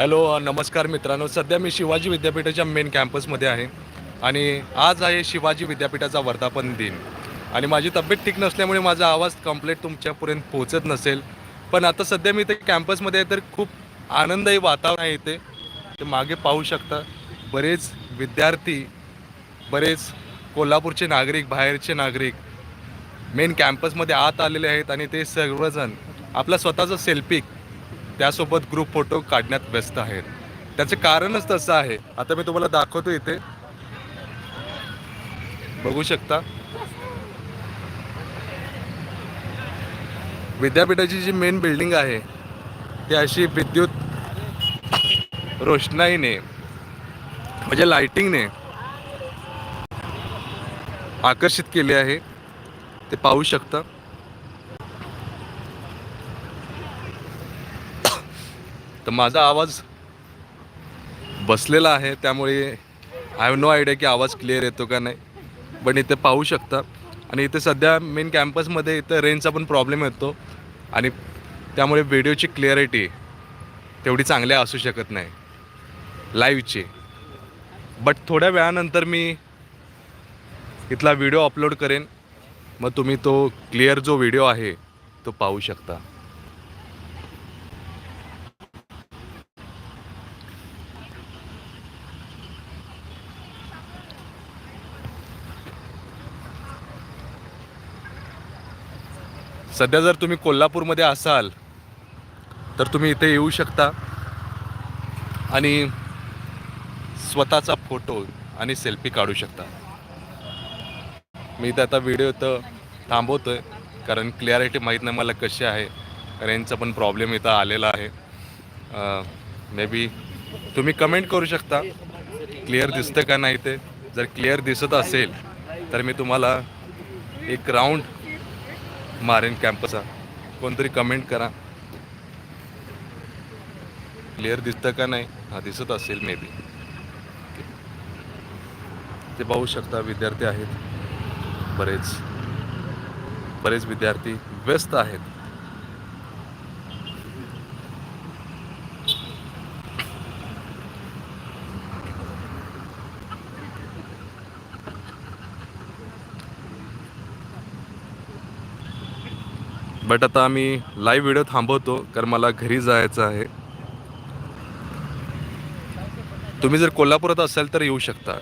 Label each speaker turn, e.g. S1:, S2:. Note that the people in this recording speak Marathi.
S1: हॅलो नमस्कार मित्रांनो. सध्या मी शिवाजी विद्यापीठाच्या मेन कॅम्पसमध्ये आहे आणि आज आहे शिवाजी विद्यापीठाचा वर्धापन दिन. आणि माझी तब्येत ठीक नसल्यामुळे माझा आवाज कंप्लीट तुमच्यापर्यंत पोहोचत नसेल. पण आता सध्या मी इथे कॅम्पसमध्ये आहे तर खूप आनंदही वातावरण आहे इथे. ते मागे पाहू शकता बरेच विद्यार्थी बरेच कोल्हापूरचे नागरिक बाहेरचे नागरिक मेन कॅम्पसमध्ये आत आलेले आहेत आणि ते सर्वजण आपला स्वतःचा सेल्फी त्यासोबत ग्रुप फोटो काढण्यात व्यस्त आहेत. त्याचं कारणच तसं आहे. आता मी तुम्हाला दाखवतो इथे. बघू शकता. विद्यापीठाची जी मेन बिल्डिंग आहे ती अशी विद्युत रोषणाईने म्हणजे लाइटिंगने आकर्षित केले आहे. ते पाहू शकता. तर माझा आवाज बसलेला आहे त्यामुळे आय हॅव नो आयडिया की आवाज क्लिअर येतो का नाही. पण इथे पाहू शकता. आणि इथे सध्या मेन कॅम्पसमध्ये इथं रेंजचा पण प्रॉब्लेम येतो. आणि त्यामुळे व्हिडिओची क्लिअरिटी तेवढी चांगली असू शकत नाही. लाईव्हची बट थोड्या वेळानंतर मी इथला व्हिडिओ अपलोड करेन. मग तुम्ही तो क्लिअर जो व्हिडिओ आहे तो पाहू शकता. सध्या जर तुम्ही कोल्हापूरमध्ये असाल तर तुम्ही इथे येऊ शकता. आणि स्वतःचा फोटो आणि सेल्फी काढू शकता. मी इथं आता व्हिडिओ तर थांबवतोय कारण क्लिअरिटी माहीत नाही मला कशी आहे. रेंजचा पण प्रॉब्लेम इथं आलेला आहे. मे बी तुम्ही कमेंट करू शकता. क्लिअर दिसतं का नाही ते? जर क्लिअर दिसत असेल तर मी तुम्हाला एक राऊंड मारेन कॅम्पसचा. कोणतरी कमेंट करा. क्लिअर दिसतं का नाही? हा दिसत असेल मे बी ते पाहू शकता विद्यार्थी आहेत. बरेच. बरेच विद्यार्थी व्यस्त आहेत. बट आता आम्ही लाईव्ह व्हिडिओ थांबवतो कारण मला घरी जायचं आहे. तुम्ही जर कोल्हापुरात असाल तर येऊ शकता.